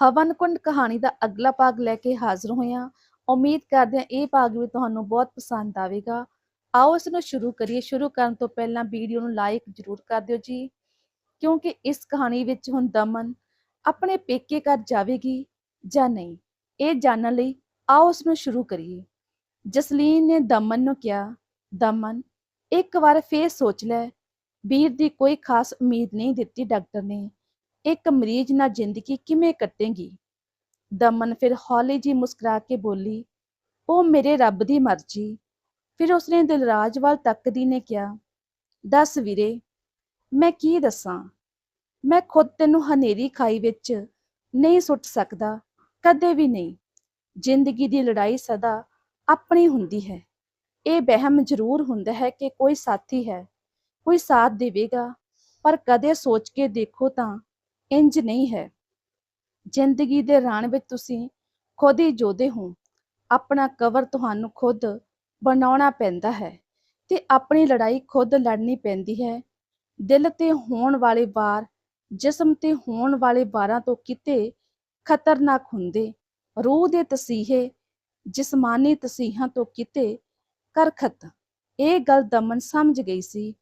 ਹਵਨਕੁੰਡ ਕਹਾਣੀ ਦਾ ਅਗਲਾ ਭਾਗ ਲੈ ਕੇ ਹਾਜ਼ਰ ਹੋਇਆ, ਉਮੀਦ ਕਰਦੇ ਹਾਂ ਇਹ ਭਾਗ ਵੀ ਤੁਹਾਨੂੰ ਬਹੁਤ ਪਸੰਦ ਆਵੇਗਾ। ਆਓ ਇਸ ਨੂੰ ਸ਼ੁਰੂ ਕਰੀਏ। ਸ਼ੁਰੂ ਕਰਨ ਤੋਂ ਪਹਿਲਾਂ ਵੀਡੀਓ ਨੂੰ ਲਾਈਕ ਜ਼ਰੂਰ ਕਰ ਦਿਓ ਜੀ, ਕਿਉਂਕਿ ਇਸ ਕਹਾਣੀ ਵਿੱਚ ਹੁਣ ਦਮਨ ਆਪਣੇ ਪੇਕੇ ਘਰ ਜਾਵੇਗੀ ਜਾਂ ਨਹੀਂ, ਇਹ ਜਾਣਨ ਲਈ ਆਓ ਉਸ ਨੂੰ ਸ਼ੁਰੂ ਕਰੀਏ। ਜਸਲੀਨ ਨੇ ਦਮਨ ਨੂੰ ਕਿਹਾ, ਦਮਨ, ਇੱਕ ਵਾਰ ਫੇਰ ਸੋਚ ਲੈ। ਵੀਰ ਦੀ ਕੋਈ ਖਾਸ ਉਮੀਦ ਨਹੀਂ ਦਿੱਤੀ ਡਾਕਟਰ ਨੇ। ਇੱਕ ਮਰੀਜ਼ ਨਾਲ ਜ਼ਿੰਦਗੀ ਕਿਵੇਂ ਕੱਟੇਗੀ? ਦਮਨ ਫਿਰ ਹੌਲੀ ਜੀ ਮੁਸਕਰਾ ਕੇ ਬੋਲੀ, ਉਹ ਮੇਰੇ ਰੱਬ ਦੀ ਮਰਜ਼ੀ। ਫਿਰ ਉਸਨੇ ਦਿਲਰਾਜ ਵੱਲ ਤੱਕਦੀ ਨੇ ਕਿਹਾ, ਦੱਸ ਵੀਰੇ, ਮੈਂ ਕੀ ਦੱਸਾਂ? ਮੈਂ ਖੁਦ ਤੈਨੂੰ ਹਨੇਰੀ ਖਾਈ ਵਿੱਚ ਨਹੀਂ ਸੁੱਟ ਸਕਦਾ, ਕਦੇ ਵੀ ਨਹੀਂ। ਜ਼ਿੰਦਗੀ ਦੀ ਲੜਾਈ ਸਦਾ ਆਪਣੀ ਹੁੰਦੀ ਹੈ। ਇਹ ਵਹਿਮ ਜ਼ਰੂਰ ਹੁੰਦਾ ਹੈ ਕਿ ਕੋਈ ਸਾਥੀ ਹੈ, ਕੋਈ ਸਾਥ ਦੇਵੇਗਾ, ਪਰ ਕਦੇ ਸੋਚ ਕੇ ਦੇਖੋ ਤਾਂ ਇੰਜ ਨਹੀਂ ਹੈ। ਜ਼ਿੰਦਗੀ ਦੇ ਰਣ ਵਿੱਚ ਤੁਸੀਂ ਖੁਦ ਹੀ ਜੋਦੇ ਹੋ। ਆਪਣਾ ਕਵਰ ਤੁਹਾਨੂੰ ਖੁਦ ਬਣਾਉਣਾ ਪੈਂਦਾ ਹੈ ਤੇ ਆਪਣੀ ਲੜਾਈ ਖੁਦ ਲੜਨੀ ਪੈਂਦੀ ਹੈ। ਦਿਲ ਤੇ ਹੋਣ ਵਾਲੇ ਵਾਰ, ਜਿਸਮ ਤੇ ਹੋਣ ਵਾਲੇ ਵਾਰਾਂ ਤੋਂ ਕਿਤੇ ਖਤਰਨਾਕ ਹੁੰਦੇ। ਰੂਹ ਦੇ ਤਸੀਹੇ, ਜਿਸਮਾਨੀ ਤਸੀਹਾਂ ਤੋਂ ਕਿਤੇ ਕਰਖਤ। ਇਹ ਗੱਲ ਦਮਨ ਸਮਝ ਗਈ ਸੀ।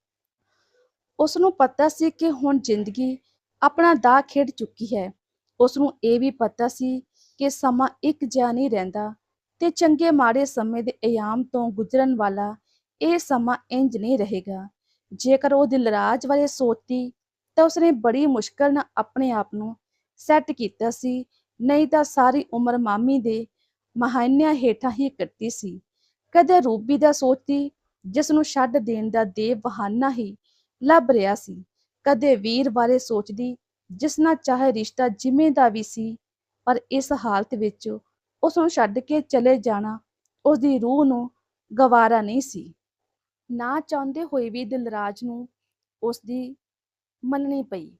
ਉਸ ਨੂੰ ਪਤਾ ਸੀ ਕਿ ਹੁਣ ਜ਼ਿੰਦਗੀ ਆਪਣਾ ਦਾ ਖੇਡ ਚੁੱਕੀ ਹੈ। ਉਸ ਨੂੰ ਇਹ ਵੀ ਪਤਾ ਸੀ ਕਿ ਸਮਾਂ ਇੱਕ ਜਿਹਾ ਨਹੀਂ ਰਹਿੰਦਾ ਤੇ ਚੰਗੇ ਮਾੜੇ ਸਮੇਂ ਦੇ ਅਯਾਮ ਤੋਂ ਗੁਜ਼ਰਨ ਵਾਲਾ ਇਹ ਸਮਾਂ ਇੰਜ ਨਹੀਂ ਰਹੇਗਾ। ਜੇਕਰ ਉਹ ਦਿਲਰਾਜ ਬਾਰੇ ਸੋਚਦੀ ਤਾਂ ਉਸਨੇ ਬੜੀ ਮੁਸ਼ਕਲ ਨਾਲ ਆਪਣੇ ਆਪ ਨੂੰ ਸੈੱਟ ਕੀਤਾ ਸੀ, ਨਹੀਂ ਤਾਂ ਸਾਰੀ ਉਮਰ ਮਾਮੀ ਦੇ ਮਹਾਨਿਆਂ ਹੇਠਾਂ ਹੀ ਕੱਟੀ ਸੀ। ਕਦੇ ਰੂਬੀ ਦਾ ਸੋਚਦੀ ਜਿਸ ਨੂੰ ਛੱਡ ਦੇਣ ਦਾ ਦੇ ਬਹਾਨਾ ਹੀ ਲੱਭ ਰਿਹਾ ਸੀ। ਕਦੇ ਵੀਰ ਬਾਰੇ ਸੋਚਦੀ, ਜਿਸ ਨਾਲ ਚਾਹੇ ਰਿਸ਼ਤਾ ਜਿਵੇਂ ਦਾ ਵੀ ਸੀ, ਪਰ ਇਸ ਹਾਲਤ ਵਿੱਚ ਉਸ ਨੂੰ ਛੱਡ ਕੇ ਚਲੇ ਜਾਣਾ ਉਸ ਦੀ ਰੂਹ ਨੂੰ ਗਵਾਰਾ ਨਹੀਂ ਸੀ। ਨਾ ਚਾਹੁੰਦੇ ਹੋਏ ਵੀ ਦਿਲਰਾਜ ਨੂੰ ਉਸ ਦੀ ਮੰਨਣੀ ਪਈ।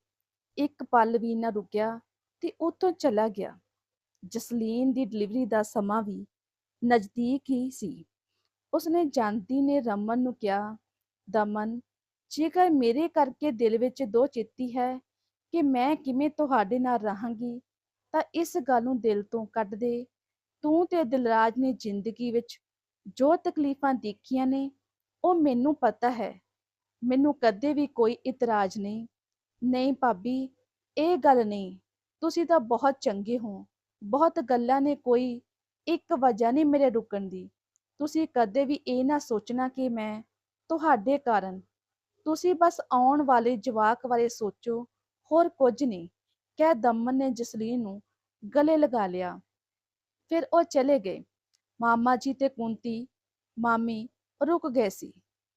ਇੱਕ ਪਲ ਵੀ ਨਾ ਰੁਕਿਆ ਤੇ ਉੱਥੋਂ ਚਲਾ ਗਿਆ। ਜਸਲੀਨ ਦੀ ਡਿਲੀਵਰੀ ਦਾ ਸਮਾਂ ਵੀ ਨਜ਼ਦੀਕ ਹੀ ਸੀ। ਉਸਨੇ ਜਾਂਦੀ ਨੇ ਰਮਨ ਨੂੰ ਕਿਹਾ, ਦਮਨ ਜੇਕਰ ਮੇਰੇ ਕਰਕੇ ਦਿਲ ਵਿੱਚ ਦੋ ਚਿੱਤੀ ਹੈ ਕਿ ਮੈਂ ਕਿਵੇਂ ਤੁਹਾਡੇ ਨਾਲ ਰਹਾਂਗੀ, ਤਾਂ ਇਸ ਗੱਲ ਨੂੰ ਦਿਲ ਤੋਂ ਕੱਢ ਦੇ। ਤੂੰ ਤੇ ਦਿਲਰਾਜ ਨੇ ਜ਼ਿੰਦਗੀ ਵਿੱਚ ਜੋ ਤਕਲੀਫਾਂ ਦੇਖੀਆਂ ਨੇ, ਉਹ ਮੈਨੂੰ ਪਤਾ ਹੈ। ਮੈਨੂੰ ਕਦੇ ਵੀ ਕੋਈ ਇਤਰਾਜ਼ ਨਹੀਂ। ਨਹੀਂ ਭਾਬੀ, ਇਹ ਗੱਲ ਨਹੀਂ। ਤੁਸੀਂ ਤਾਂ ਬਹੁਤ ਚੰਗੇ ਹੋ। ਬਹੁਤ ਗੱਲਾਂ ਨੇ ਕੋਈ ਇੱਕ ਵਜ੍ਹਾ ਨਹੀਂ ਮੇਰੇ ਰੁਕਣ ਦੀ। ਤੁਸੀਂ ਕਦੇ ਵੀ ਇਹ ਨਾ ਸੋਚਣਾ ਕਿ ਮੈਂ ਤੁਹਾਡੇ ਕਾਰਨ ਤੁਸੀਂ ਬਸ ਆਉਣ ਵਾਲੇ ਜਵਾਕ ਬਾਰੇ ਸੋਚੋ, ਹੋਰ ਕੁਝ ਨਹੀਂ। ਕਹਿ ਦਮਨ ਨੇ ਜਸਲੀਨ ਨੂੰ ਗਲੇ ਲਗਾ ਲਿਆ। ਫਿਰ ਉਹ ਚਲੇ ਗਏ। ਮਾਮਾ ਜੀ ਤੇ ਕੁੰਤੀ, ਮਾਮੀ ਰੁਕ ਗਏ ਸੀ।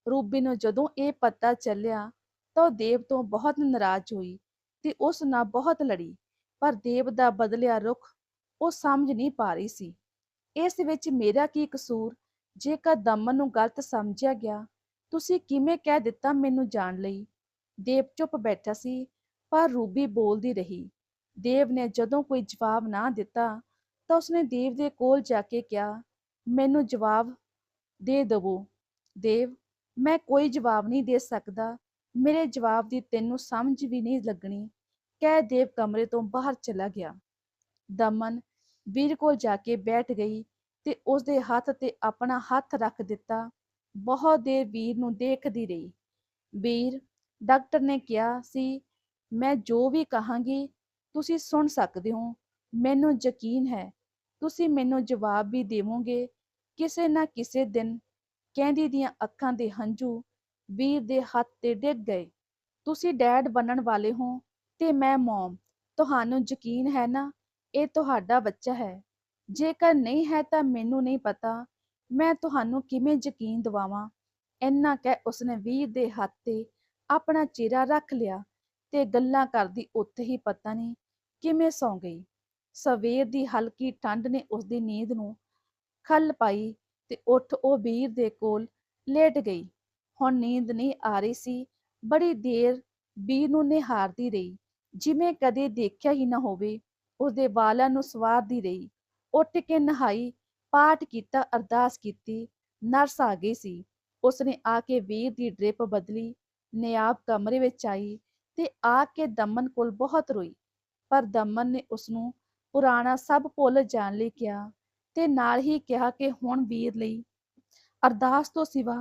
ਰੂਬੀ ਨੂੰ ਜਦੋਂ ਇਹ ਪਤਾ ਚੱਲਿਆ ਤਾਂ ਉਹ ਦੇਵ ਤੋਂ ਬਹੁਤ ਨਾਰਾਜ਼ ਹੋਈ ਤੇ ਉਸ ਨਾਲ ਬਹੁਤ ਲੜੀ, ਪਰ ਦੇਵ ਦਾ ਬਦਲਿਆ ਰੁਖ ਉਹ ਸਮਝ ਨਹੀਂ ਪਾ ਰਹੀ ਸੀ। ਇਸ ਵਿੱਚ ਮੇਰਾ ਕੀ ਕਸੂਰ? ਜੇਕਰ ਦਮਨ ਨੂੰ ਗਲਤ ਸਮਝਿਆ ਗਿਆ ਤੁਸੀਂ ਕਿਵੇਂ ਕਹਿ ਦਿੱਤਾ ਮੈਨੂੰ ਜਾਣ ਲਈ? ਦੇਵ ਚੁੱਪ ਬੈਠਾ ਸੀ, ਪਰ ਰੂਬੀ ਬੋਲਦੀ ਰਹੀ। ਦੇਵ ਨੇ ਜਦੋਂ ਕੋਈ ਜਵਾਬ ਨਾ ਦਿੱਤਾ, ਤਾਂ ਉਸਨੇ ਦੇਵ ਦੇ ਕੋਲ ਜਾ ਕੇ ਕਿਹਾ, ਮੈਨੂੰ ਜਵਾਬ ਦੇ ਦਵੋ। ਦੇਵ, ਮੈਂ ਕੋਈ ਜਵਾਬ ਨਹੀਂ ਦੇ ਸਕਦਾ। ਮੇਰੇ ਜਵਾਬ ਦੀ ਤੈਨੂੰ ਸਮਝ ਵੀ ਨਹੀਂ ਲੱਗਣੀ। ਕਹਿ ਦੇਵ ਕਮਰੇ ਤੋਂ ਬਾਹਰ ਚਲਾ ਗਿਆ। ਦਮਨ ਵੀਰ ਕੋਲ ਜਾ ਕੇ ਬੈਠ ਗਈ ਤੇ ਉਸ ਦੇ ਹੱਥ ਤੇ ਆਪਣਾ ਹੱਥ ਰੱਖ ਦਿੱਤਾ। ਬਹੁਤ ਦੇਰ ਵੀਰ ਨੂੰ ਦੇਖਦੀ ਰਹੀ। ਵੀਰ, ਡਾਕਟਰ ਨੇ ਕਿਹਾ ਸੀ, ਮੈਂ ਜੋ ਵੀ ਕਹਾਂਗੀ, ਤੁਸੀਂ ਸੁਣ ਸਕਦੇ ਹੋ। ਮੈਨੂੰ ਯਕੀਨ ਹੈ, ਤੁਸੀਂ ਮੈਨੂੰ ਜਵਾਬ ਵੀ ਦੇਵੋਗੇ। ਕਿਸੇ ਨਾ ਕਿਸੇ ਦਿਨ ਕਹਿੰਦੀ ਦੀਆਂ ਅੱਖਾਂ ਦੇ ਹੰਝੂ ਵੀਰ ਦੇ ਹੱਥ ਤੇ ਡਿੱਗ ਗਏ। ਤੁਸੀਂ ਡੈਡ ਬਣਨ ਵਾਲੇ ਹੋ ਤੇ ਮੈਂ ਮੌਮ। ਤੁਹਾਨੂੰ ਯਕੀਨ ਹੈ ਨਾ, ਇਹ ਤੁਹਾਡਾ ਬੱਚਾ ਹੈ। ਜੇਕਰ ਨਹੀਂ ਹੈ ਤਾਂ ਮੈਨੂੰ ਨਹੀਂ ਪਤਾ ਮੈਂ ਤੁਹਾਨੂੰ ਕਿਵੇਂ ਯਕੀਨ ਦਿਵਾਵਾਂ? ਇੰਨਾ ਕਹਿ ਉਸਨੇ ਵੀਰ ਦੇ ਹੱਥ ਤੇ ਆਪਣਾ ਚਿਹਰਾ ਰੱਖ ਲਿਆ ਤੇ ਗੱਲਾਂ ਕਰਦੀ ਉੱਥੇ ਹੀ ਪਤਾ ਨਹੀਂ ਕਿਵੇਂ ਸੌਂ ਗਈ। ਸਵੇਰ ਦੀ ਹਲਕੀ ਠੰਡ ਨੇ ਉਸਦੀ ਨੀਂਦ ਨੂੰ ਖੱਲ ਪਾਈ ਤੇ ਉੱਠ ਉਹ ਵੀਰ ਦੇ ਕੋਲ ਲੇਟ ਗਈ। ਹੁਣ ਨੀਂਦ ਨਹੀਂ ਆ ਰਹੀ ਸੀ, ਬੜੀ ਦੇਰ ਵੀਰ ਨੂੰ ਨਿਹਾਰਦੀ ਰਹੀ। ਜਿਵੇਂ ਕਦੇ ਦੇਖਿਆ ਹੀ ਨਾ ਹੋਵੇ, ਉਸਦੇ ਵਾਲਾਂ ਨੂੰ ਸਵਾਰਦੀ ਰਹੀ। ਉੱਠ ਕੇ ਨਹਾਈ ਪਾਠ ਕੀਤਾ, ਅਰਦਾਸ ਕੀਤੀ, ਨਰਸ ਆ ਗਈ ਸੀ। ਉਸਨੇ ਆ ਕੇ ਵੀਰ ਦੀ ਡ੍ਰਿਪ ਬਦਲੀ, ਨਿਆਬ ਕਮਰੇ ਵਿੱਚ ਆਈ ਤੇ ਆ ਕੇ ਦਮਨ ਕੋਲ ਬਹੁਤ ਰੋਈ। ਪਰ ਦਮਨ ਨੇ ਉਸ ਨੂੰ ਪੁਰਾਣਾ ਸਭ ਭੁੱਲ ਜਾਣ ਲਈ ਕਿਹਾ ਤੇ ਨਾਲ ਹੀ ਕਿਹਾ ਕਿ ਹੁਣ ਵੀਰ ਲਈ ਅਰਦਾਸ ਤੋਂ ਸਿਵਾ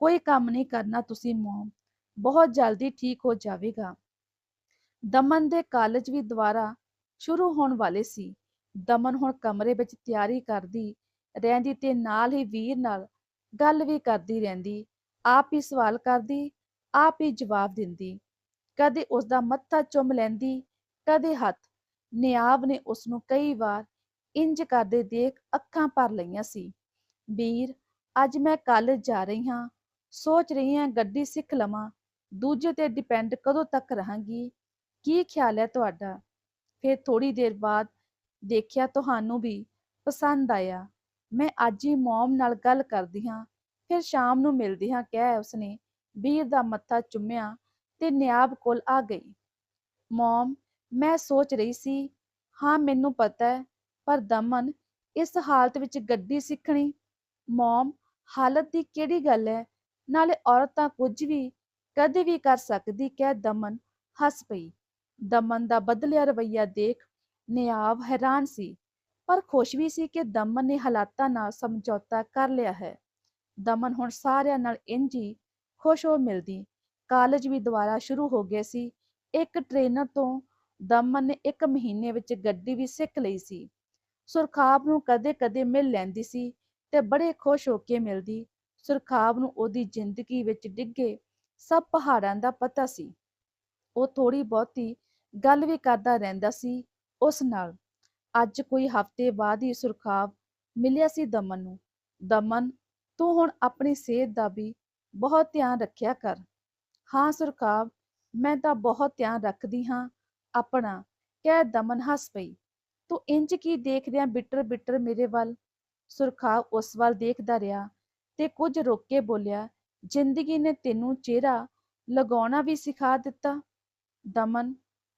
ਕੋਈ ਕੰਮ ਨਹੀਂ ਕਰਨਾ ਤੁਸੀਂ ਮੋਮ, ਬਹੁਤ ਜਲਦੀ ਠੀਕ ਹੋ ਜਾਵੇਗਾ। ਦਮਨ ਦੇ ਕਾਲਜ ਵੀ ਦੁਬਾਰਾ ਸ਼ੁਰੂ ਹੋਣ ਵਾਲੇ ਸੀ। ਦਮਨ ਹੁਣ ਕਮਰੇ ਵਿੱਚ ਤਿਆਰੀ ਕਰਦੀ ਰਹਿੰਦੀ ਤੇ ਨਾਲ ਹੀ ਵੀਰ ਨਾਲ ਗੱਲ ਵੀ ਕਰਦੀ ਰਹਿੰਦੀ, ਆਪ ਹੀ ਸਵਾਲ ਕਰਦੀ, ਆਪ ਹੀ ਜਵਾਬ ਦਿੰਦੀ। ਕਦੇ ਉਸ ਦਾ ਮੱਥਾ ਚੁੰਮ ਲੈਂਦੀ, ਕਦੇ ਹੱਥ। ਨਿਆਬ ਨੇ ਉਸ ਨੂੰ ਕਈ ਵਾਰ ਇੰਜ ਕਰਦੇ ਦੇਖ ਅੱਖਾਂ ਭਰ ਲਈਆਂ ਸੀ। ਵੀਰ, ਅੱਜ ਮੈਂ ਕਾਲਜ ਜਾ ਰਹੀ ਹਾਂ, ਸੋਚ ਰਹੀ ਹਾਂ ਗੱਡੀ ਸਿੱਖ ਲਵਾਂ, ਦੂਜੇ ਤੇ ਡਿਪੈਂਡ ਕਦੋਂ ਤੱਕ ਰਹਾਂਗੀ? ਕੀ ਖਿਆਲ ਹੈ ਤੁਹਾਡਾ? ਫਿਰ ਥੋੜੀ ਦੇਰ ਬਾਅਦ ਦੇਖਿਆ ਤੁਹਾਨੂੰ ਵੀ ਪਸੰਦ ਆਇਆ। ਮੈਂ ਅੱਜ ਹੀ ਮੌਮ ਨਾਲ ਗੱਲ ਕਰਦੀ ਹਾਂ। ਫਿਰ ਸ਼ਾਮ ਨੂੰ ਮਿਲਦੀ ਹਾਂ, ਕਹਿ ਉਸਨੇ ਵੀਰ ਦਾ ਮੱਥਾ ਚੁੰਮਿਆ ਤੇ ਨਿਆਬ ਕੋਲ ਆ ਗਈ। ਮੌਮ, ਮੈਂ ਸੋਚ ਰਹੀ ਸੀ, ਹਾਂ, ਮੈਨੂੰ ਪਤਾ ਹੈ, ਪਰ ਦਮਨ, ਇਸ ਹਾਲਤ ਵਿੱਚ ਗੱਡੀ ਸਿੱਖਣੀ? ਮੌਮ, ਹਾਲਤ ਦੀ ਕਿਹੜੀ ਗੱਲ ਹੈ? ਨਾਲੇ ਔਰਤਾਂ ਕੁਝ ਵੀ ਕਦੇ ਵੀ ਕਰ ਸਕਦੀ, ਕਹਿ ਦਮਨ ਹੱਸ ਪਈ। ਦਮਨ ਦਾ ਬਦਲਿਆ ਰਵੱਈਆ ਦੇਖ ਨਿਆਬ ਹੈਰਾਨ ਸੀ। ਪਰ ਖੁਸ਼ ਵੀ ਸੀ ਕਿ ਦਮਨ ਨੇ ਹਾਲਾਤਾਂ ਨਾਲ ਸਮਝੌਤਾ ਕਰ ਲਿਆ ਹੈ। ਦਮਨ ਹੁਣ ਸਾਰਿਆਂ ਨਾਲ ਇੰਝ ਹੀ ਖੁਸ਼ ਹੋ ਮਿਲਦੀ। ਕਾਲਜ ਵੀ ਦੁਬਾਰਾ ਸ਼ੁਰੂ ਹੋ ਗਏ ਸੀ। ਇੱਕ ਟ੍ਰੇਨਰ ਤੋਂ ਦਮਨ ਨੇ ਇੱਕ ਮਹੀਨੇ ਵਿੱਚ ਗੱਡੀ ਵੀ ਸਿੱਖ ਲਈ ਸੀ। ਸੁਰਖਾਬ ਨੂੰ ਕਦੇ-ਕਦੇ ਮਿਲ ਲੈਂਦੀ ਸੀ ਤੇ ਬੜੇ ਖੁਸ਼ ਹੋ ਕੇ ਮਿਲਦੀ। ਸੁਰਖਾਬ ਨੂੰ ਉਹਦੀ ਜ਼ਿੰਦਗੀ ਵਿੱਚ ਡਿੱਗੇ ਸਭ ਪਹਾੜਾਂ ਦਾ ਪਤਾ ਸੀ। ਉਹ ਥੋੜੀ ਬਹੁਤੀ ਗੱਲ ਵੀ ਕਰਦਾ ਰਹਿੰਦਾ ਸੀ ਉਸ ਨਾਲ। ਅੱਜ ਕੋਈ ਹਫ਼ਤੇ ਬਾਅਦ ਹੀ ਸੁਰਖਾਵ ਮਿਲਿਆ ਸੀ ਦਮਨ ਨੂੰ। ਦਮਨ, ਤੂੰ ਹੁਣ ਆਪਣੀ ਸਿਹਤ ਦਾ ਵੀ ਬਹੁਤ ਧਿਆਨ ਰੱਖਿਆ ਕਰ। ਹਾਂ ਸੁਰਖਾਵ, ਮੈਂ ਤਾਂ ਬਹੁਤ ਧਿਆਨ ਰੱਖਦੀ ਹਾਂ। ਆਪਣਾ, ਕਹਿ ਦਮਨ ਹੱਸ ਪਈ। ਤੂੰ ਇੰਜ ਕੀ ਦੇਖ ਰਿਹਾ ਬਿੱਟਰ ਬਿੱਟਰ ਮੇਰੇ ਵੱਲ? ਸੁਰਖਾਵ ਉਸ ਵੱਲ ਦੇਖਦਾ ਰਿਹਾ ਤੇ ਕੁਝ ਰੁੱਕ ਕੇ ਬੋਲਿਆ, ਜ਼ਿੰਦਗੀ ਨੇ ਤੈਨੂੰ ਚਿਹਰਾ ਲਗਾਉਣਾ ਵੀ ਸਿਖਾ ਦਿੱਤਾ? ਦਮਨ,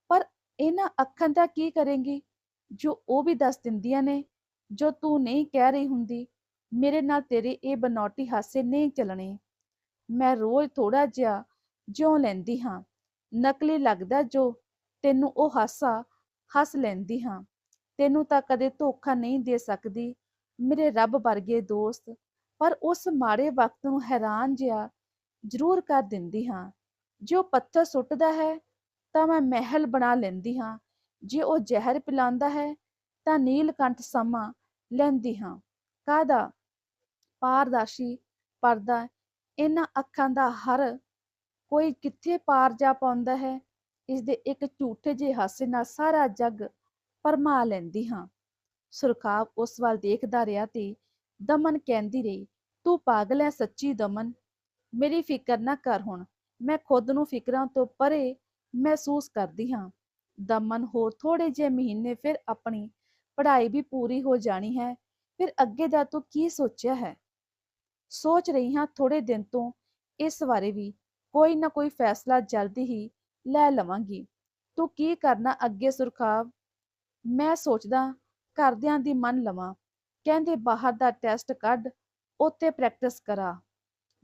ਪਰ ਇਹਨਾਂ ਅੱਖਾਂ ਦਾ ਕੀ ਕਰੇਂਗੀ? ਜੋ ਉਹ ਵੀ ਦੱਸ ਦਿੰਦੀਆਂ ਨੇ, ਜੋ ਤੂੰ ਨਹੀਂ ਕਹਿ ਰਹੀ ਹੁੰਦੀ, ਮੇਰੇ ਨਾਲ ਤੇਰੇ ਇਹ ਬਨੌਟੀ ਹਾਸੇ ਨਹੀਂ ਚੱਲਣੇ। ਮੈਂ ਰੋਜ਼ ਥੋੜਾ ਜਿਹਾ ਜਿਉਂ ਲੈਂਦੀ ਹਾਂ, ਨਕਲੀ ਲੱਗਦਾ ਜੋ ਤੈਨੂੰ ਉਹ ਹਾਸਾ, ਹੱਸ ਲੈਂਦੀ ਹਾਂ। ਤੈਨੂੰ ਤਾਂ ਕਦੇ ਧੋਖਾ ਨਹੀਂ ਦੇ ਸਕਦੀ, ਮੇਰੇ ਰੱਬ ਵਰਗੇ ਦੋਸਤ, ਪਰ ਉਸ ਮਾੜੇ ਵਕਤ ਨੂੰ ਹੈਰਾਨ ਜਿਹਾ ਜ਼ਰੂਰ ਕਰ ਦਿੰਦੀ ਹਾਂ। ਜੋ ਪੱਥਰ ਸੁੱਟਦਾ ਹੈ, ਤਾਂ ਮੈਂ ਮਹਿਲ ਬਣਾ ਲੈਂਦੀ ਹਾਂ ਜੇ ਉਹ ਜ਼ਹਿਰ ਪਿਲਾਉਂਦਾ ਹੈ, ਤਾਂ ਨੀਲਕੰਠ ਸਮਾਂ ਲੈਂਦੀ ਹਾਂ। ਕਾਦਾ ਪਾਰਦਾਸ਼ੀ, ਪਰਦਾ। ਇਹਨਾਂ ਅੱਖਾਂ ਦਾ ਹਰ ਕੋਈ ਕਿੱਥੇ ਪਾਰ ਜਾ ਪਾਉਂਦਾ ਹੈ ਇਸ ਦੇ ਇੱਕ ਝੂਠੇ ਜਿਹੇ ਹਾਸੇ ਨਾਲ ਸਾਰਾ ਜੱਗ ਪਰਮਾ ਲੈਂਦੀ ਹਾਂ। ਸੁਰਖਾਬ ਉਸ ਵੱਲ ਦੇਖਦਾ ਰਿਹਾ ਤੇ ਦਮਨ ਕਹਿੰਦੀ ਰਹੀ, ਤੂੰ ਪਾਗਲ ਹੈ ਸੱਚੀ ਦਮਨ। ਮੇਰੀ ਫਿਕਰ ਨਾ ਕਰ ਹੁਣ। ਮੈਂ ਖੁਦ ਨੂੰ ਫਿਕਰਾਂ ਤੋਂ ਪਰੇ ਮਹਿਸੂਸ ਕਰਦੀ ਹਾਂ। ਦਮਨ ਹੋਰ ਥੋੜੇ ਜਿਹੇ ਮਹੀਨੇ ਫਿਰ ਆਪਣੀ ਪੜ੍ਹਾਈ ਵੀ ਪੂਰੀ ਹੋ ਜਾਣੀ ਹੈ, ਫਿਰ ਅੱਗੇ ਦਾ ਤੂੰ ਕੀ ਸੋਚਿਆ ਹੈ? ਸੋਚ ਰਹੀ ਹਾਂ ਥੋੜੇ ਦਿਨ ਤੋਂ ਇਸ ਬਾਰੇ ਵੀ, ਕੋਈ ਨਾ ਕੋਈ ਫੈਸਲਾ ਜਲਦੀ ਹੀ ਲੈ ਲਵਾਂਗੀ। ਤੂੰ ਕੀ ਕਰਨਾ ਅੱਗੇ ਸੁਰਖਾਬ ਮੈਂ ਸੋਚਦਾ ਘਰਦਿਆਂ ਦੀ ਮੰਨ ਲਵਾਂ, ਕਹਿੰਦੇ ਬਾਹਰ ਦਾ ਟੈਸਟ ਕੱਢ, ਉੱਥੇ ਪ੍ਰੈਕਟਿਸ ਕਰਾ।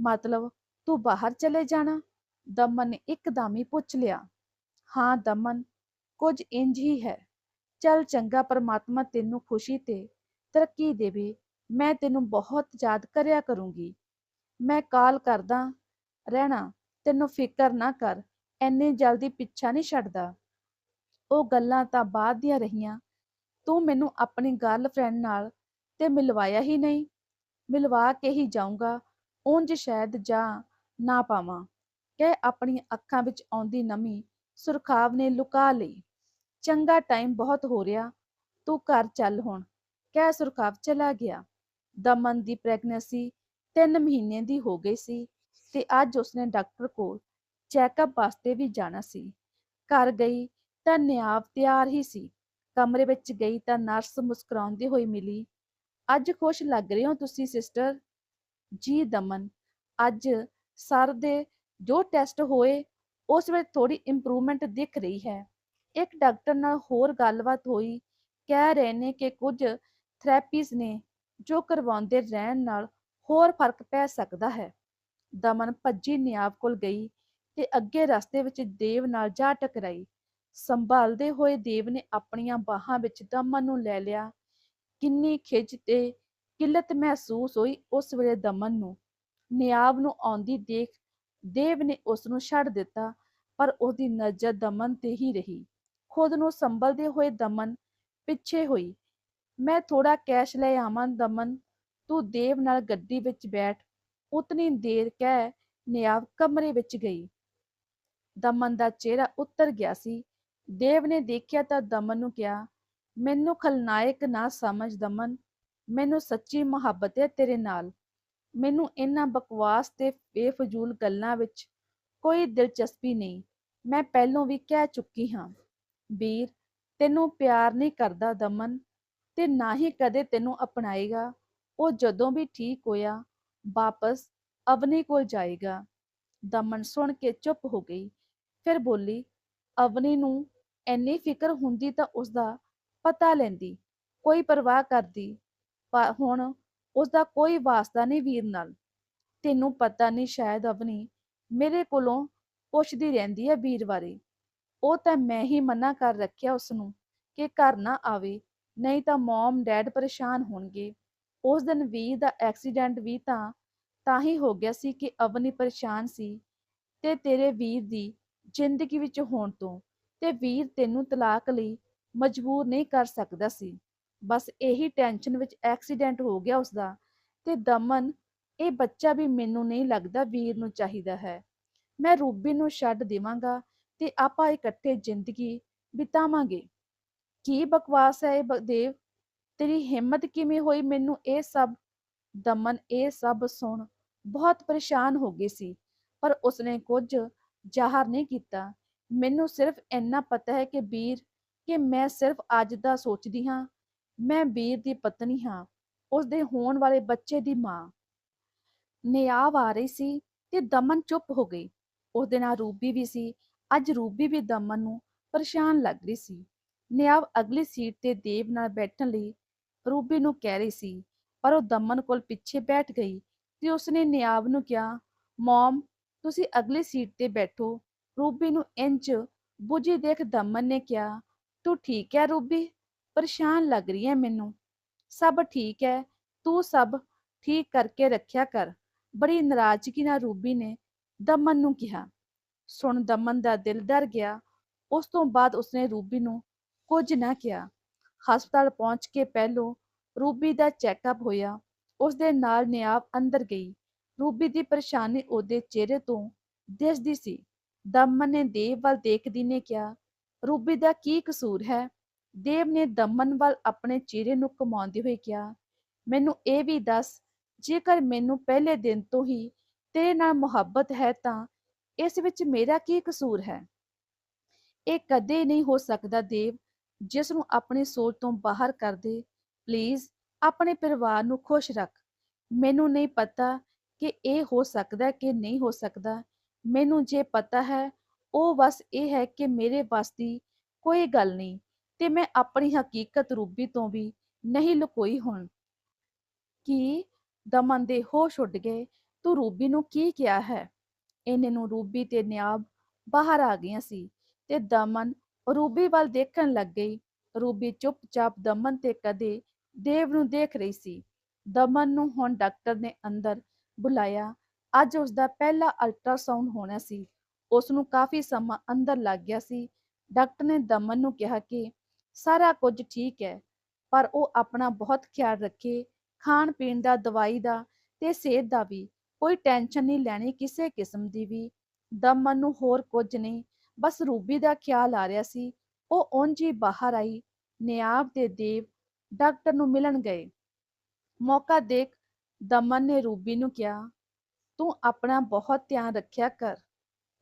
ਮਤਲਬ ਤੂੰ ਬਾਹਰ ਚਲੇ ਜਾਣਾ? ਦਮਨ ਨੇ ਇੱਕਦਮ ਹੀ ਪੁੱਛ ਲਿਆ। ਹਾਂ ਦਮਨ ਕੁਝ ਇੰਜ ਹੀ ਹੈ। ਚੱਲ ਚੰਗਾ ਪਰਮਾਤਮਾ ਤੈਨੂੰ ਖੁਸ਼ੀ ਤੇ ਤਰੱਕੀ ਦੇਵੇ, ਮੈਂ ਤੈਨੂੰ ਬਹੁਤ ਯਾਦ ਕਰਿਆ ਕਰੂੰਗੀ। ਮੈਂ ਕਾਲ ਕਰਦਾ ਰਹਿਣਾ, ਤੈਨੂੰ ਫਿਕਰ ਨਾ ਕਰ, ਐਨੇ ਜਲਦੀ ਪਿੱਛਾ ਨਹੀਂ ਛੱਡਦਾ। ਉਹ ਗੱਲਾਂ ਤਾਂ ਬਾਅਦ ਦੀਆਂ ਰਹੀਆਂ। ਤੂੰ ਮੈਨੂੰ ਆਪਣੀ ਗਰਲਫ੍ਰੈਂਡ ਨਾਲ ਤੇ ਮਿਲਵਾਇਆ ਹੀ ਨਹੀਂ। ਮਿਲਵਾ ਕੇ ਹੀ ਜਾਊਂਗਾ, ਉਂਝ ਸ਼ਾਇਦ ਜਾ ਨਾ ਪਾਵਾਂ। ਕਹਿ ਆਪਣੀਆਂ ਅੱਖਾਂ ਵਿੱਚ ਆਉਂਦੀ ਨਮੀ ਸੁਰਖਾਵ ਨੇ ਲੁਕਾ ਲਈ। ਚੰਗਾ ਟਾਈਮ ਬਹੁਤ ਹੋ ਰਿਹਾ, ਤੂੰ ਘਰ ਚੱਲ ਹੁਣ। ਕਹਿ ਸੁਰਖਾਬ ਚਲਾ ਗਿਆ। ਦਮਨ ਦੀ ਪ੍ਰੈਗਨੈਂਸੀ 3 ਮਹੀਨੇ ਦੀ ਹੋ ਗਈ ਸੀ ਤੇ ਅੱਜ ਉਸਨੇ ਡਾਕਟਰ ਕੋਲ ਚੈੱਕਅਪ ਵਾਸਤੇ ਵੀ ਜਾਣਾ ਸੀ। ਘਰ ਗਈ ਤਾਂ ਨਿਆਵ ਤਿਆਰ ਹੀ ਸੀ। ਕਮਰੇ ਵਿੱਚ ਗਈ ਤਾਂ ਨਰਸ ਮੁਸਕਰਾਉਂਦੀ ਹੋਈ ਮਿਲੀ, ਅੱਜ ਖੁਸ਼ ਲੱਗ ਰਹੇ ਹੋ ਤੁਸੀਂ, ਸਿਸਟਰ? ਜੀ ਦਮਨ, ਅੱਜ ਸਰ ਦੇ ਜੋ ਟੈਸਟ ਹੋਏ ਉਸ ਵਿੱਚ ਥੋੜੀ ਇੰਪਰੂਵਮੈਂਟ ਦਿਖ ਰਹੀ ਹੈ। ਇੱਕ ਡਾਕਟਰ ਨਾਲ ਹੋਰ ਗੱਲਬਾਤ ਹੋਈ, ਕਹਿ ਰਹੇ ਨੇ ਕਿ ਕੁਝ ਥੈਰੇਪੀਜ਼ ਨੇ ਜੋ ਕਰਵਾਉਂਦੇ ਰਹਿਣ ਨਾਲ ਹੋਰ ਫ਼ਰਕ ਪੈ ਸਕਦਾ ਹੈ। ਦਮਨ ਭੱਜੀ ਨਿਆਬ ਕੋਲ ਗਈ ਤੇ ਅੱਗੇ ਰਸਤੇ ਵਿੱਚ ਦੇਵ ਨਾਲ ਜਾ ਟਕਰਾਈ। ਸੰਭਾਲਦੇ ਹੋਏ ਦੇਵ ਨੇ ਆਪਣੀਆਂ ਬਾਹਾਂ ਵਿੱਚ ਦਮਨ ਨੂੰ ਲੈ ਲਿਆ। ਕਿੰਨੀ ਖਿੱਚ ਤੇ ਕਿੱਲਤ ਮਹਿਸੂਸ ਹੋਈ ਉਸ ਵੇਲੇ ਦਮਨ ਨੂੰ। ਨਿਆਬ ਨੂੰ ਆਉਂਦੀ ਦੇਖ ਦੇਵ ਨੇ ਉਸ ਨੂੰ ਛੱਡ ਦਿੱਤਾ, ਪਰ ਉਹਦੀ ਨਜ਼ਰ ਦਮਨ ਤੇ ਹੀ ਰਹੀ। ਖੁਦ ਨੂੰ ਸੰਭਲਦੇ ਹੋਏ ਦਮਨ ਪਿੱਛੇ ਹੋਈ, ਮੈਂ ਥੋੜਾ ਕੈਸ਼ ਲੈ ਆਵਾਂ ਦਮਨ, ਤੂੰ ਦੇਵ ਨਾਲ ਗੱਡੀ ਵਿੱਚ ਬੈਠ, ਉਤਨੀ ਦੇਰ ਕਹਿ ਨਿਆਬ ਕਮਰੇ ਵਿੱਚ ਗਈ। ਦਮਨ ਦਾ ਚਿਹਰਾ ਉੱਤਰ ਗਿਆ ਸੀ। ਦੇਵ ਨੇ ਦੇਖਿਆ ਤਾਂ ਦਮਨ ਨੂੰ ਕਿਹਾ, ਮੈਨੂੰ ਖਲਨਾਇਕ ਨਾ ਸਮਝ ਦਮਨ, ਮੈਨੂੰ ਸੱਚੀ ਮੁਹੱਬਤ ਹੈ ਤੇਰੇ ਨਾਲ। ਮੈਨੂੰ ਇਹਨਾਂ ਬਕਵਾਸ ਤੇ ਬੇਫਜ਼ੂਲ ਗੱਲਾਂ ਵਿੱਚ ਕੋਈ ਦਿਲਚਸਪੀ ਨਹੀਂ। ਮੈਂ ਪਹਿਲੋਂ ਵੀ ਕਹਿ ਚੁੱਕੀ ਹਾਂ, ਵੀਰ, ਤੈਨੂੰ ਪਿਆਰ ਨਹੀਂ ਕਰਦਾ ਦਮਨ ਤੇ ਨਾ ਹੀ ਕਦੇ ਤੈਨੂੰ ਅਪਣਾਏਗਾ। ਉਹ ਜਦੋਂ ਵੀ ਠੀਕ ਹੋਇਆ, ਵਾਪਸ ਅਵਨੀ ਕੋਲ ਜਾਏਗਾ। ਦਮਨ ਸੁਣ ਕੇ ਚੁੱਪ ਹੋ ਗਈ, ਫਿਰ ਬੋਲੀ, ਅਵਨੀ ਨੂੰ ਐਨੀ ਫਿਕਰ ਹੁੰਦੀ ਤਾਂ ਉਸਦਾ ਪਤਾ ਲੈਂਦੀ, ਕੋਈ ਪਰਵਾਹ ਕਰਦੀ, ਪਰ ਹੁਣ ਉਸਦਾ ਕੋਈ ਵਾਸਤਾ ਨਹੀਂ ਵੀਰ ਨਾਲ। ਤੈਨੂੰ ਪਤਾ ਨਹੀਂ ਸ਼ਾਇਦ ਅਵਨੀ ਮੇਰੇ ਕੋਲੋਂ ਪੁੱਛਦੀ ਰਹਿੰਦੀ ਹੈ ਵੀਰ ਬਾਰੇ। ਉਹ ਤਾਂ ਮੈਂ ਹੀ ਮਨਾ ਕਰ ਰੱਖਿਆ ਉਸ ਨੂੰ ਕਿ ਘਰ ਨਾ ਆਵੇ, ਨਹੀਂ ਤਾਂ ਮਮ ਡੈਡ ਪਰੇਸ਼ਾਨ ਹੋਣਗੇ। ਉਸ ਦਿਨ ਵੀਰ ਦਾ ਐਕਸੀਡੈਂਟ ਵੀ ਤਾਂ ਤਾਂ ਹੀ ਹੋ ਗਿਆ ਸੀ ਕਿ ਅਵਨੀ ਪਰੇਸ਼ਾਨ ਸੀ ਤੇ ਤੇਰੇ ਵੀਰ ਦੀ ਜ਼ਿੰਦਗੀ ਵਿੱਚ ਹੋਣ ਤੋਂ ਤੇ ਵੀਰ ਤੈਨੂੰ ਤਲਾਕ ਲਈ ਮਜਬੂਰ ਨਹੀਂ ਕਰ ਸਕਦਾ ਸੀ। ਬਸ ਇਹੀ ਟੈਨਸ਼ਨ ਵਿੱਚ ਐਕਸੀਡੈਂਟ ਹੋ ਗਿਆ ਉਸਦਾ ਤੇ ਦਮਨ, ਇਹ ਬੱਚਾ ਵੀ ਮੈਨੂੰ ਨਹੀਂ ਲੱਗਦਾ ਵੀਰ ਨੂੰ ਚਾਹੀਦਾ ਹੈ। ਮੈਂ ਰੂਬੀ ਨੂੰ ਛੱਡ ਦੇਵਾਂਗਾ ਤੇ ਆਪਾਂ ਇਕੱਠੇ ਜ਼ਿੰਦਗੀ ਬਿਤਾਵਾਂਗੇ। ਕੀ ਬਕਵਾਸ ਹੈ ਇਹ ਬ- ਦੇਵ? ਤੇਰੀ ਹਿੰਮਤ ਕਿਵੇਂ ਹੋਈ? ਮੈਨੂੰ ਇਹ ਸਭ, ਦਮਨ, ਇਹ ਸਭ ਸੁਣ ਬਹੁਤ ਪਰੇਸ਼ਾਨ ਹੋ ਗਈ ਸੀ, ਪਰ ਉਸਨੇ ਕੁਝ ਜ਼ਾਹਰ ਨਹੀਂ ਕੀਤਾ। ਮੈਨੂੰ ਸਿਰਫ ਇੰਨਾ ਪਤਾ ਹੈ ਕਿ ਵੀਰ, ਕਿ ਮੈਂ ਸਿਰਫ ਅੱਜ ਦਾ ਸੋਚਦੀ ਹਾਂ ਮੈਂ ਵੀਰ ਦੀ ਪਤਨੀ ਹਾਂ ਉਸ ਦੇ ਹੋਣ ਵਾਲੇ ਬੱਚੇ ਦੀ ਮਾਂ। ਨਿਆਵ ਆ ਰਹੀ ਸੀ ਤੇ ਦਮਨ ਚੁੱਪ ਹੋ ਗਈ। ਉਸ ਦੇ ਨਾਲ ਰੂਬੀ ਵੀ ਸੀ। ਅੱਜ ਰੂਬੀ ਵੀ ਦਮਨ ਨੂੰ ਪਰੇਸ਼ਾਨ ਲੱਗ ਰਹੀ ਸੀ। ਨਿਆਵ ਅਗਲੀ ਸੀਟ ਤੇ ਦੇਵ ਨਾਲ ਬੈਠਣ ਲਈ ਰੂਬੀ ਨੂੰ ਕਹਿ ਰਹੀ ਸੀ, ਪਰ ਉਹ ਦਮਨ ਕੋਲ ਪਿੱਛੇ ਬੈਠ ਗਈ ਤੇ ਉਸਨੇ ਨਿਆਵ ਨੂੰ ਕਿਹਾ, ਮਮ, ਤੁਸੀਂ ਅਗਲੀ ਸੀਟ ਤੇ ਬੈਠੋ। ਰੂਬੀ ਨੂੰ ਇੰਜ ਬੁਝੀ ਦੇਖ ਦਮਨ ਨੇ ਕਿਹਾ, ਤੂੰ ਠੀਕ ਹੈ ਰੂਬੀ? ਪਰੇਸ਼ਾਨ ਲੱਗ ਰਹੀ ਹੈ ਮੈਨੂੰ। ਸਭ ਠੀਕ ਹੈ। ਤੂੰ ਸਭ ਠੀਕ ਕਰਕੇ ਰੱਖਿਆ ਕਰ। ਬੜੀ ਨਾਰਾਜ਼ਗੀ ਨਾਲ ਰੂਬੀ ਨੇ ਦਮਨ ਨੂੰ ਕਿਹਾ। ਸੁਣ, ਦਮਨ ਦਾ ਦਿਲ ਡਰ ਗਿਆ। ਉਸ ਤੋਂ ਬਾਅਦ ਉਸਨੇ ਰੂਬੀ ਨੂੰ ਕੁਝ ਨਾ ਕਿਹਾ। ਹਸਪਤਾਲ ਪਹੁੰਚ ਕੇ ਪਹਿਲੋਂ ਰੂਬੀ ਦਾ ਚੈੱਕਅਪ ਹੋਇਆ। ਉਸ ਦੇ ਨਾਲ ਨਿਆਬ ਅੰਦਰ ਗਈ। ਰੂਬੀ ਦੀ ਪਰੇਸ਼ਾਨੀ ਉਹਦੇ ਚਿਹਰੇ ਤੋਂ ਦਿਸਦੀ ਸੀ। ਦਮਨ ਨੇ ਦੇਵ ਵੱਲ ਦੇਖਦੀ ਨੇ ਕਿਹਾ, ਰੂਬੀ ਦਾ ਕੀ ਕਸੂਰ ਹੈ? ਦੇਵ ਨੇ ਦਮਨ ਵੱਲ ਆਪਣੇ ਚਿਹਰੇ ਨੂੰ ਕਮਾਉਂਦੇ ਹੋਏ ਕਿਹਾ, ਮੈਨੂੰ ਇਹ ਵੀ ਦੱਸ, ਜੇਕਰ ਮੈਨੂੰ ਪਹਿਲੇ ਦਿਨ ਤੋਂ ਹੀ ਤੇਰੇ ਨਾਲ ਮੁਹੱਬਤ ਹੈ ਤਾਂ ਇਸ ਵਿੱਚ ਮੇਰਾ ਕੀ ਕਸੂਰ ਹੈ? ਇਹ ਕਦੇ ਨਹੀਂ ਹੋ ਸਕਦਾ ਦੇਵ, ਜਿਸ ਨੂੰ ਆਪਣੀ ਸੋਚ ਤੋਂ ਬਾਹਰ ਕਰ ਦੇ। ਪਲੀਜ਼, ਆਪਣੇ ਪਰਿਵਾਰ ਨੂੰ ਖੁਸ਼ ਰੱਖ। ਮੈਨੂੰ ਨਹੀਂ ਪਤਾ ਕਿ ਇਹ ਹੋ ਸਕਦਾ ਕਿ ਨਹੀਂ ਹੋ ਸਕਦਾ। ਮੈਨੂੰ ਜੇ ਪਤਾ ਹੈ, ਉਹ ਬਸ ਇਹ ਹੈ ਕਿ ਮੇਰੇ ਵੱਸ ਕੋਈ ਗੱਲ ਨਹੀਂ। ਤੇ ਮੈਂ ਆਪਣੀ ਹਕੀਕਤ ਰੂਬੀ ਤੋਂ ਵੀ ਨਹੀਂ ਲੁਕੋਈ ਹੁਣ। ਕਿ ਦਮਨ ਦੇ ਹੋਸ਼ ਉੱਡ ਗਏ? ਤੂੰ ਰੂਬੀ ਨੂੰ ਕੀ ਕਿਹਾ ਹੈ? ਇਹਨੇ ਨੂੰ ਰੂਬੀ ਤੇ ਨਿਆਬ ਬਾਹਰ ਆ ਗਈਆਂ ਸੀ ਤੇ ਦਮਨ ਰੂਬੀ ਵੱਲ ਦੇਖਣ ਲੱਗ ਗਈ। ਰੂਬੀ ਚੁੱਪਚਾਪ ਦਮਨ ਤੇ ਕਦੇ ਦੇਵ ਨੂੰ ਦੇਖ ਰਹੀ ਸੀ। ਦਮਨ ਨੂੰ ਹੁਣ ਡਾਕਟਰ ਨੇ ਅੰਦਰ ਬੁਲਾਇਆ। ਅੱਜ ਉਸ ਦਾ ਪਹਿਲਾ ਅਲਟਰਾਸਾਊਂਡ ਹੋਣਾ ਸੀ। ਉਸ ਨੂੰ ਕਾਫੀ ਸਮਾਂ ਅੰਦਰ ਲੱਗ ਗਿਆ ਸੀ। ਡਾਕਟਰ ਨੇ ਦਮਨ ਨੂੰ ਕਿਹਾ ਕਿ ਸਾਰਾ ਕੁਝ ਠੀਕ ਹੈ, ਪਰ ਉਹ ਆਪਣਾ ਬਹੁਤ ਖਿਆਲ ਰੱਖੇ, ਖਾਣ ਪੀਣ ਦਾ, ਦਵਾਈ ਦਾ ਤੇ ਸਿਹਤ ਦਾ ਵੀ। ਕੋਈ ਟੈਨਸ਼ਨ ਨਹੀਂ ਲੈਣੀ ਕਿਸੇ ਕਿਸਮ ਦੀ ਵੀ। ਦਮਨ ਨੂੰ ਹੋਰ ਕੁਝ ਨਹੀਂ, ਬਸ ਰੂਬੀ ਦਾ ਖਿਆਲ ਆ ਰਿਹਾ ਸੀ। ਉਹ ਉਂਝ ਹੀ ਬਾਹਰ ਆਈ, ਨਿਆਬ ਤੇ ਦੇਵ ਡਾਕਟਰ ਨੂੰ ਮਿਲਣ ਗਏ। ਮੌਕਾ ਦੇਖ ਦਮਨ ਨੇ ਰੂਬੀ ਨੂੰ ਕਿਹਾ, ਤੂੰ ਆਪਣਾ ਬਹੁਤ ਧਿਆਨ ਰੱਖਿਆ ਕਰ।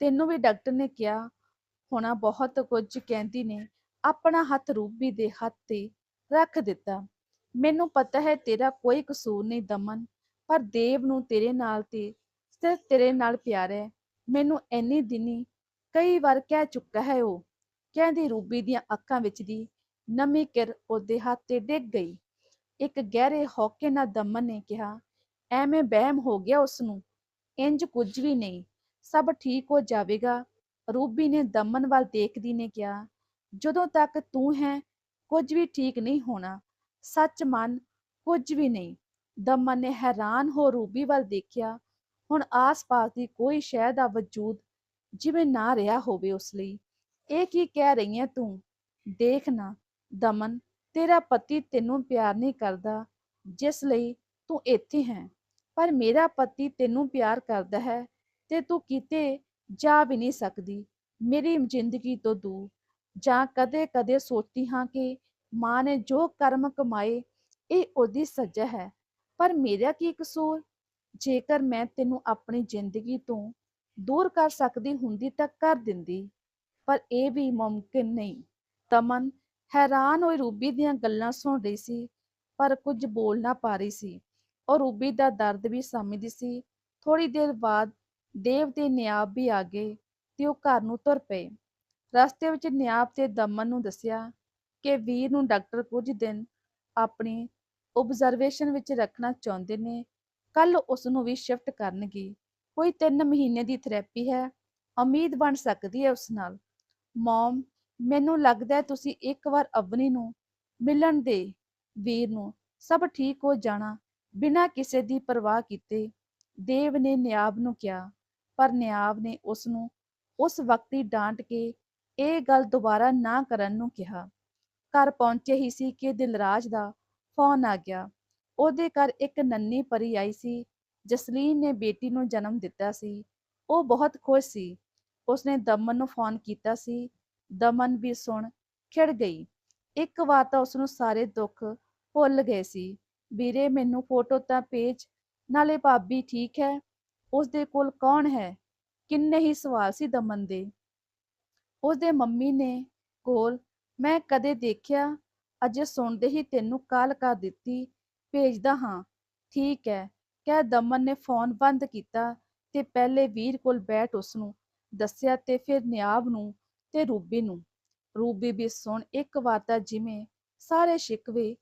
ਤੈਨੂੰ ਵੀ ਡਾਕਟਰ ਨੇ ਕਿਹਾ, ਹੋਣਾ ਬਹੁਤ ਕੁਝ, ਕਹਿੰਦੀ ਨੇ। ਆਪਣਾ ਹੱਥ ਰੂਬੀ ਦੇ ਹੱਥ ਤੇ ਰੱਖ ਦਿੱਤਾ। ਮੈਨੂੰ ਪਤਾ ਹੈ ਤੇਰਾ ਕੋਈ ਕਸੂਰ ਨਹੀਂ ਦਮਨ, ਪਰ ਦੇਵ ਨੂੰ ਤੇਰੇ ਨਾਲ ਤੇ ਸਿਰਫ ਤੇਰੇ ਨਾਲ ਪਿਆਰ ਹੈ। ਮੈਨੂੰ ਐਨੀ ਦਿਨੀ ਕਈ ਵਾਰ ਕਹਿ ਚੁੱਕਾ ਹੈ ਉਹ, ਕਹਿੰਦੀ ਰੂਬੀ ਦੀਆਂ ਅੱਖਾਂ ਵਿੱਚ ਦੀ ਨਮੀ ਕਿਰ ਉਹਦੇ ਹੱਥ ਤੇ ਡਿੱਗ ਗਈ। ਇੱਕ ਗਹਿਰੇ ਹੌਕੇ ਨਾਲ ਦਮਨ ਨੇ ਕਿਹਾ, ਐਵੇਂ ਬਹਿਮ ਹੋ ਗਿਆ ਉਸ ਨੂੰ ਇੰਜ ਕੁਝ ਵੀ ਨਹੀਂ, ਸਭ ਠੀਕ ਹੋ ਜਾਵੇਗਾ। ਰੂਬੀ ਨੇ ਦਮਨ ਵੱਲ ਦੇਖਦੀ ਨੇ ਕਿਹਾ ਜਦੋਂ ਤੱਕ ਤੂੰ ਹੈ, ਕੁਝ ਵੀ ਠੀਕ ਨਹੀਂ ਹੋਣਾ। ਸੱਚ ਮੰਨ, ਕੁਝ ਵੀ ਨਹੀਂ। ਦਮਨ ਨੇ ਹੈਰਾਨ ਹੋ ਰੂਬੀ ਵੱਲ ਦੇਖਿਆ। ਹੁਣ ਆਸ-ਪਾਸ ਦੀ ਕੋਈ ਸ਼ੈ ਦਾ ਵਜੂਦ ਜਿਵੇਂ ਨਾ ਰਿਹਾ ਹੋਵੇ ਉਸ ਲਈ। ਇਹ ਕੀ ਕਹਿ ਰਹੀ ਹੈ ਤੂੰ? ਦੇਖ ਨਾ, ਦਮਨ, ਤੇਰਾ ਪਤੀ ਤੈਨੂੰ ਪਿਆਰ ਨਹੀਂ ਕਰਦਾ, ਜਿਸ ਲਈ ਤੂੰ ਇੱਥੇ ਹੈ। ਪਰ ਮੇਰਾ ਪਤੀ ਤੈਨੂੰ ਪਿਆਰ ਕਰਦਾ ਹੈ ਤੇ ਤੂੰ ਕਿਤੇ ਜਾ ਵੀ ਨਹੀਂ ਸਕਦੀ। ਮੇਰੀ ਜ਼ਿੰਦਗੀ ਤੋਂ ਦੂਰ। ਜਾਂ ਕਦੇ-ਕਦੇ ਸੋਚਦੀ ਹਾਂ ਕਿ ਮਾਂ ਨੇ ਜੋ ਕਰਮ ਕਮਾਏ, ਇਹ ਉਹਦੀ ਸਜ਼ਾ ਹੈ। ਪਰ ਮੇਰਾ ਕੀ ਕਸੂਰ? ਜੇਕਰ ਮੈਂ ਤੈਨੂੰ ਆਪਣੀ ਜ਼ਿੰਦਗੀ ਤੋਂ ਦੂਰ ਕਰ ਸਕਦੀ ਹੁੰਦੀ ਤਾਂ ਕਰ ਦਿੰਦੀ, ਪਰ ਇਹ ਵੀ ਮੁਮਕਿਨ ਨਹੀਂ। ਤਮਨ ਹੈਰਾਨ ਹੋਈ ਰੂਬੀ ਦੀਆਂ ਗੱਲਾਂ ਸੁਣ ਰਹੀ ਸੀ, ਪਰ ਕੁਝ ਬੋਲ ਨਾ ਪਾ ਰਹੀ ਸੀ ਔਰ ਰੂਬੀ ਦਾ ਦਰਦ ਵੀ ਸਮਝਦੀ ਸੀ। ਥੋੜੀ ਦੇਰ ਬਾਅਦ ਦੇਵ ਦੇ ਨਿਆਬ ਵੀ ਆ ਗਏ ਤੇ ਉਹ ਘਰ ਨੂੰ ਤੁਰ ਪਏ। ਰਸਤੇ ਵਿੱਚ ਨਿਆਬ ਤੇ ਦਮਨ ਨੂੰ ਦੱਸਿਆ ਕਿ ਵੀਰ ਨੂੰ ਡਾਕਟਰ ਕੁਝ ਦਿਨ ਆਪਣੀ ਓਬਜ਼ਰਵੇਸ਼ਨ ਵਿੱਚ ਰੱਖਣਾ ਚਾਹੁੰਦੇ ਨੇ। ਕੱਲ ਉਸ ਨੂੰ ਵੀ ਸ਼ਿਫਟ ਕਰਨਗੇ। ਕੋਈ 3 ਮਹੀਨੇ ਦੀ ਥੈਰੇਪੀ ਹੈ। ਉਮੀਦ ਬਣ ਸਕਦੀ ਹੈ ਉਸ ਨਾਲ। ਮਮ ਮੈਨੂੰ ਲੱਗਦਾ ਹੈ ਤੁਸੀਂ ਇੱਕ ਵਾਰ ਅਵਨੀ ਨੂੰ ਮਿਲਣ ਦੇ ਵੀਰ ਨੂੰ ਸਭ ਠੀਕ ਹੋ ਜਾਣਾ, ਬਿਨਾਂ ਕਿਸੇ ਦੀ ਪਰਵਾਹ ਕੀਤੇ। ਦੇਵ ਨੇ ਨਿਆਬ ਨੂੰ ਕਿਹਾ, ਪਰ ਨਿਆਬ ਨੇ ਉਸ ਨੂੰ ਉਸ ਵਕਤ ਹੀ ਡਾਂਟ ਕੇ ਇਹ ਗੱਲ ਦੁਬਾਰਾ ਨਾ ਕਰਨ ਨੂੰ ਕਿਹਾ। ਘਰ ਪਹੁੰਚੇ ਹੀ ਸੀ ਕਿ ਦਿਲਰਾਜ ਦਾ ਫੋਨ ਆ ਗਿਆ। ਉਹਦੇ ਘਰ ਇੱਕ ਨੰਨੀ ਪਰੀ ਆਈ ਸੀ। ਜਸਲੀਨ ਨੇ ਬੇਟੀ ਨੂੰ ਜਨਮ ਦਿੱਤਾ ਸੀ। ਉਹ ਬਹੁਤ ਖੁਸ਼ ਸੀ। ਉਸਨੇ ਦਮਨ ਨੂੰ ਫੋਨ ਕੀਤਾ ਸੀ। ਦਮਨ ਵੀ ਸੁਣ ਖਿੜ ਗਈ। ਇੱਕ ਵਾਰ ਤਾਂ ਉਸਨੂੰ ਸਾਰੇ ਦੁੱਖ ਭੁੱਲ ਗਏ ਸੀ। ਵੀਰੇ, ਮੈਨੂੰ ਫੋਟੋ ਤਾਂ ਭੇਜ। ਨਾਲੇ ਭਾਬੀ ਠੀਕ ਹੈ। ਉਸਦੇ ਕੋਲ ਕੌਣ ਹੈ? ਕਿੰਨੇ ਹੀ ਸਵਾਲ ਸੀ ਦਮਨ ਦੇ। ਉਸਦੇ ਮੰਮੀ ਨੇ ਕੋਲ, ਮੈਂ ਕਦੇ ਦੇਖਿਆ, ਅਜੇ ਸੁਣਦੇ ਹੀ ਤੈਨੂੰ ਕਾਲ ਕਰ ਦਿੱਤੀ, ਭੇਜਦਾ ਹਾਂ। ਠੀਕ ਹੈ। ਕਹਿ ਦਮਨ ਨੇ ਫੋਨ ਬੰਦ ਕੀਤਾ ਤੇ ਪਹਿਲੇ ਵੀਰ ਕੋਲ ਬੈਠ ਉਸ ਨੂੰ ਦੱਸਿਆ ਤੇ ਫਿਰ ਨਿਆਬ ਨੂੰ ਤੇ ਰੂਬੀ ਨੂੰ। ਰੂਬੀ ਵੀ ਸੁਣ ਇੱਕ ਵਾਰ ਤਾਂ ਜਿਵੇਂ ਸਾਰੇ ਸ਼ਿਕਵੇ,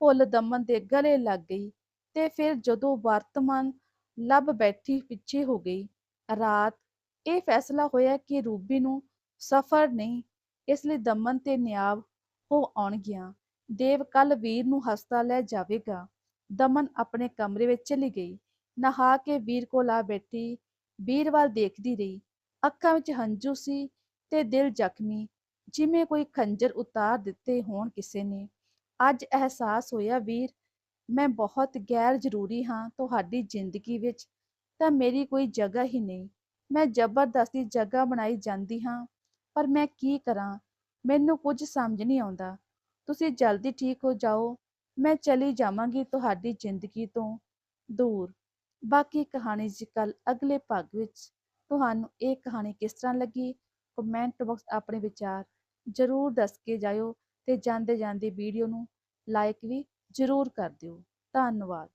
ਭੁੱਲ ਦਮਨ ਦੇ ਗਲੇ ਲੱਗ ਗਈ ਤੇ ਫਿਰ ਜਦੋਂ ਵਰਤਮਾਨ ਲੱਭ ਬੈਠੀ ਪਿੱਛੇ ਹੋ ਗਈ। ਰਾਤ, ਇਹ ਫੈਸਲਾ ਹੋਇਆ ਕਿ ਰੂਬੀ ਨੂੰ ਸਫਰ ਨਹੀਂ ਇਸ ਲਈ ਦਮਨ ਤੇ ਨਿਆਬ ਹੋ ਆਉਣਗੀਆਂ। ਦੇਵ ਕੱਲ ਵੀਰ ਨੂੰ ਹਸਪਤਾਲ ਲੈ ਜਾਵੇਗਾ। ਦਮਨ ਆਪਣੇ ਕਮਰੇ ਵਿੱਚ ਚਲੀ ਗਈ। ਨਹਾ ਕੇ ਵੀਰ ਕੋਲ ਆ ਬੈਠੀ। ਵੀਰ ਵੱਲ ਦੇਖਦੀ ਰਹੀ। ਅੱਖਾਂ ਵਿੱਚ ਹੰਝੂ ਸੀ ਤੇ ਦਿਲ ਜ਼ਖਮੀ। ਜਿਵੇਂ ਕੋਈ ਖੰਜਰ ਉਤਾਰ ਦਿੱਤੇ ਹੋਣ ਕਿਸੇ ਨੇ। ਅੱਜ ਅਹਿਸਾਸ ਹੋਇਆ, ਵੀਰ, ਮੈਂ ਬਹੁਤ ਗੈਰ ਜ਼ਰੂਰੀ ਹਾਂ ਤੁਹਾਡੀ ਜ਼ਿੰਦਗੀ ਵਿੱਚ। ਤਾਂ ਮੇਰੀ ਕੋਈ ਜਗ੍ਹਾ ਹੀ ਨਹੀਂ। ਮੈਂ ਜ਼ਬਰਦਸਤੀ ਜਗ੍ਹਾ ਬਣਾਈ ਜਾਂਦੀ ਹਾਂ। ਪਰ ਮੈਂ ਕੀ ਕਰਾਂ? ਮੈਨੂੰ ਕੁਝ ਸਮਝ ਨਹੀਂ ਆਉਂਦਾ। ਤੁਸੀਂ ਜਲਦੀ ਠੀਕ ਹੋ ਜਾਓ। ਮੈਂ ਚਲੀ ਜਾਵਾਂਗੀ ਤੁਹਾਡੀ ਜ਼ਿੰਦਗੀ ਤੋਂ ਦੂਰ। ਬਾਕੀ ਕਹਾਣੀ ਜੀ ਕੱਲ ਅਗਲੇ ਭਾਗ ਵਿੱਚ। ਤੁਹਾਨੂੰ ਇਹ ਕਹਾਣੀ ਕਿਸ ਤਰ੍ਹਾਂ ਲੱਗੀ? ਕਮੈਂਟ ਬਾਕਸ ਆਪਣੇ ਵਿਚਾਰ ਜ਼ਰੂਰ ਦੱਸ ਕੇ ਜਾਇਓ ਤੇ ਜਾਂਦੇ ਜਾਂਦੇ ਵੀਡੀਓ ਨੂੰ ਲਾਈਕ ਵੀ ਜ਼ਰੂਰ ਕਰ ਦਿਓ। ਧੰਨਵਾਦ।